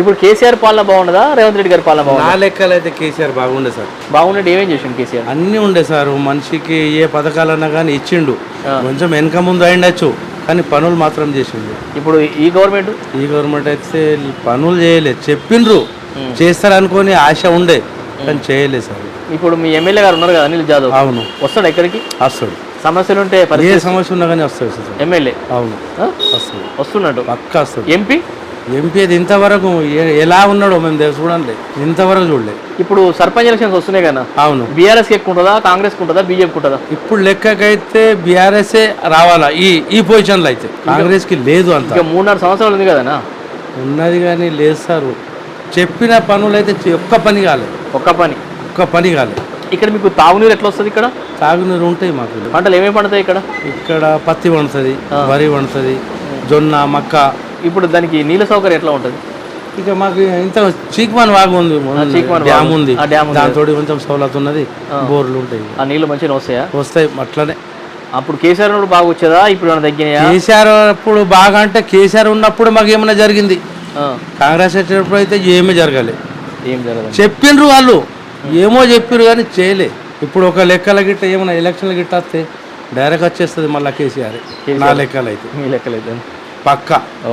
ఇప్పుడు కేసీఆర్ పాలన బాగుండదా? రేవంత్ రెడ్డి గారి పాలన నా బాగుందా లెక్కలు అయితే కేసీఆర్ బాగుండే సార్. బాగున్నట్టు ఏమేం చేసిండు కేసీఆర్? అన్నీ ఉండే సార్. మనిషికి ఏ పథకాలన్నా కానీ ఇచ్చిండు. కొంచెం వెనక ముందు అయిండొచ్చు కానీ పనులు మాత్రం చేసిండు. ఇప్పుడు ఈ గవర్నమెంట్? ఈ గవర్నమెంట్ అయితే పనులు చేయలేదు చెప్పిండ్రు చేస్తారనుకొని ఆశ ఉండే కానీ చేయలేదు సార్. ఇప్పుడు మీ ఎమ్మెల్యే గారు ఉన్నారు కదా అనిల్ జాదవ్? అవును. వస్తాడు ఎక్కడికి? వస్తాడు. సమస్యలు ఉంటే ఏ సమస్య ఉన్నా కానీ వస్తాడు సార్. ఎమ్మెల్యే? అవును? వస్తాడు. వస్తున్నాడు పక్క వస్తాడు. ఎంపీ? ఎంపీ అది ఇంతవరకు ఎలా ఉన్నాడో మేము చూడండి. ఇంతవరకు చూడలే. ఇప్పుడు సర్పంచ్ ఎలక్షన్స్ వస్తున్నాయి కదా. అవును. బీఆర్ఎస్ ఉంటుందా? కాంగ్రెస్ ఉంటుందా? బీజేపీ ఉంటుందా? ఇప్పుడు లెక్కకైతే బీఆర్ఎస్ఏ రావాలా? ఈ ఈ పొజిషన్లో అయితే. కాంగ్రెస్కి లేదు అంత. ఇంకా మూడు నాలుగు సంవత్సరాలు ఉంది కదా ఉన్నది కానీ లేదు సార్. చెప్పిన పనులు అయితే ఒక్క పని కాలేదు ఒక్క పని. ఒక్క పని కాలేదు ఇక్కడ మీకు తాగునీరు ఎట్లా వస్తుంది ఇక్కడ? తాగునీరు ఉంటాయి మాకు పంటలు ఏమేమి పండుతాయి ఇక్కడ? ఇక్కడ పత్తి పండుతుంది వరి పండుతుంది జొన్న మక్క ఇప్పుడు దానికి నీళ్ళ సౌకర్యం ఎట్లా ఉంటుంది? ఇక మాకు ఇంత చీక్మాన్ వాగు ఉంది డ్యామ్. ఉంది. ఆ డ్యామ్ ఉంది. దాంతో కొంచెం సౌలత్ ఉన్నది బోర్లు ఉంటాయి. ఆ నీళ్ళు మంచిగా వస్తాయా? వస్తాయి అట్లనే. అప్పుడు కేసీఆర్ ఉన్నప్పుడు బాగా వచ్చేదా? ఇప్పుడు ఏమైనా తగ్గినాయా? కేసీఆర్ అప్పుడు బాగా అంటే కేసీఆర్ ఉన్నప్పుడు మాకు ఏమైనా జరిగింది. కాంగ్రెస్ వచ్చేటప్పుడు అయితే ఏమీ జరగాలి. ఏం జరగదు చెప్పిండ్రు వాళ్ళు. ఏమో చెప్పిర్రు కానీ చేయలే. ఇప్పుడు ఒక లెక్కల గిట్ట ఏమైనా ఎలక్షన్ల గిట్ట వస్తే డైరెక్ట్ వచ్చేస్తుంది మళ్ళీ కేసీఆర్. నా లెక్కలు అయితే మీ లెక్కలేదు పక్కా. ఓ.